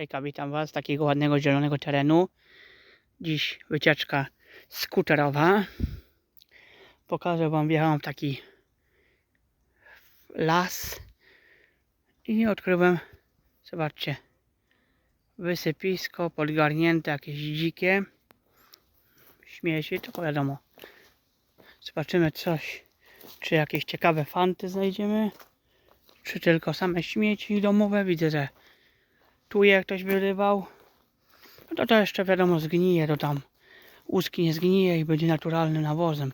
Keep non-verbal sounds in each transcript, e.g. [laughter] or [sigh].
Hejka, witam Was z takiego ładnego zielonego terenu. Dziś wycieczka skuterowa. Pokażę Wam, wjechałem w taki las i odkryłem, zobaczcie, wysypisko podgarnięte, jakieś dzikie śmieci, to wiadomo. Zobaczymy coś, czy jakieś ciekawe fanty znajdziemy, czy tylko same śmieci domowe. Widzę, że tu je ktoś wyrywał. No to, to jeszcze wiadomo zgnije, to tam łuski nie zgnije i będzie naturalnym nawozem.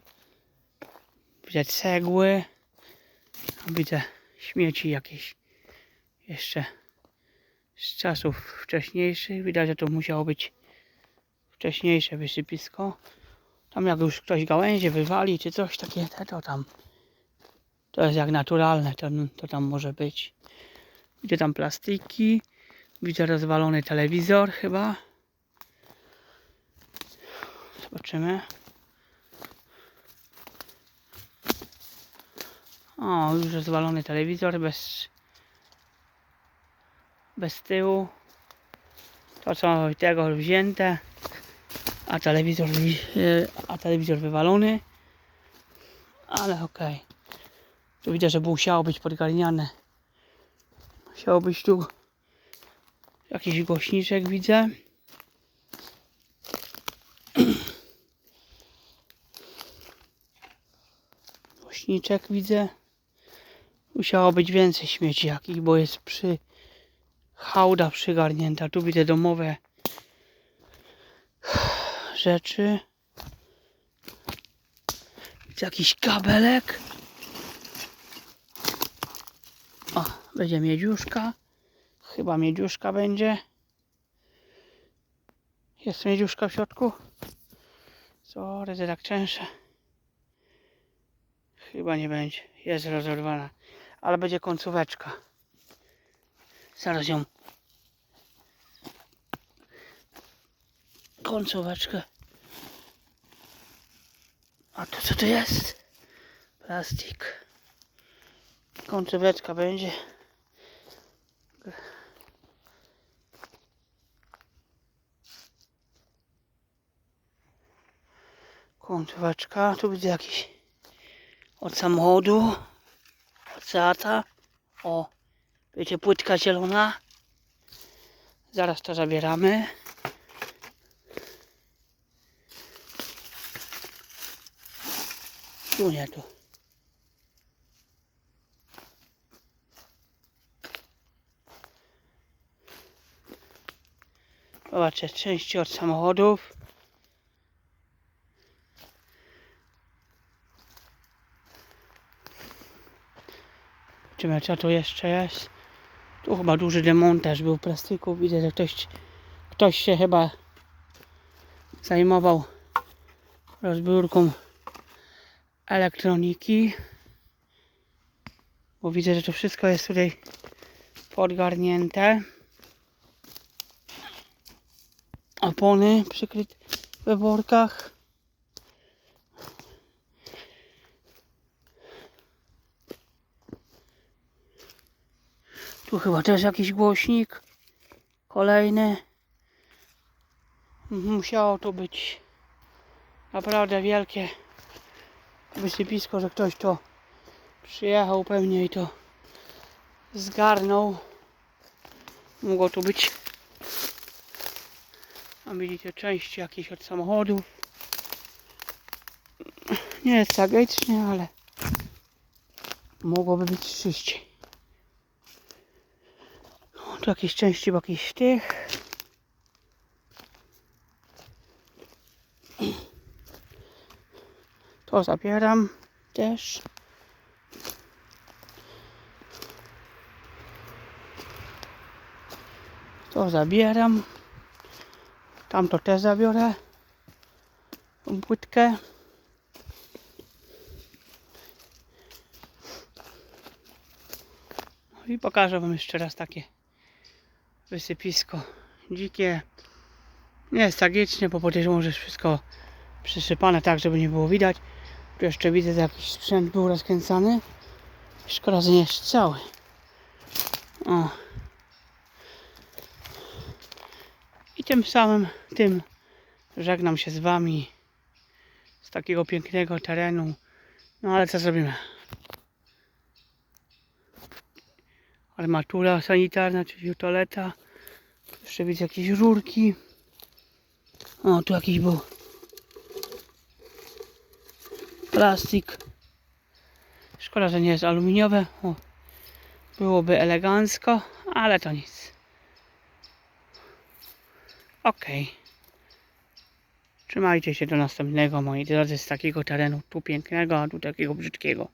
Widzę cegły. Widzę śmieci jakieś jeszcze z czasów wcześniejszych. Widać, że to musiało być wcześniejsze wysypisko. Tam jak już ktoś gałęzie wywali czy coś takie, to tam to jest jak naturalne, to, to tam może być. Widzę tam plastiki. Widzę rozwalony telewizor chyba. Zobaczymy. O, już rozwalony telewizor bez bez tyłu. To co tego wzięte, a telewizor, wi- e, a telewizor wywalony. Ale okej. Tu widzę, że musiało być podgarniane. Musiało być tu Jakiś głośniczek widzę. [clears throat] Głośniczek widzę. Musiało być więcej śmieci jakich, bo jest przy hałda przygarnięta. Tu widzę domowe [sighs] rzeczy. Widzę jakiś kabelek. O, będzie miedziuszka. Chyba miedziuszka będzie. Jest miedziuszka w środku? Sorry, że tak częsze. Chyba nie będzie. Jest rozerwana. Ale będzie końcóweczka. Zaraz ją. Końcóweczkę. A to co to jest? Plastik. Końcóweczka będzie. Końcóweczka. Tu widzę jakiś od samochodu. Od Seata. O, wiecie, płytka zielona. Zaraz to zabieramy. Tu nie, tu. Zobaczcie, części od samochodów. Zobaczymy co tu jeszcze jest. Tu chyba duży demontaż był plastiku. Widzę, że ktoś, ktoś się chyba zajmował rozbiórką elektroniki. Bo widzę, że to wszystko jest tutaj podgarnięte. Opony przykryte we workach. Tu chyba też jakiś głośnik. Kolejny. Musiało to być naprawdę wielkie wysypisko, że ktoś to przyjechał pewnie i to zgarnął. Mogło tu być a widzicie części jakieś od samochodów. Nie jest tragicznie, ale mogłoby być czyściej. Tu jakieś części jakichś tych. To zabieram też. To zabieram. Tamto też zabiorę. Płytkę. No i pokażę Wam jeszcze raz takie wysypisko dzikie. Nie jest tragicznie, bo podejrzewam, że jest wszystko przysypane tak, żeby nie było widać. Tu jeszcze widzę, że jakiś sprzęt był rozkręcany. Szkoda, że nie jest cały. O. tym samym tym żegnam się z wami z takiego pięknego terenu. No ale co zrobimy? Armatura sanitarna, czyli toaleta. Jeszcze widzę jakieś rurki. O, tu jakiś był plastik. Szkoda, że nie jest aluminiowe. O, byłoby elegancko, ale to nic. Okej. Trzymajcie się do następnego, moi drodzy, z takiego terenu tu pięknego, a tu takiego brzydkiego.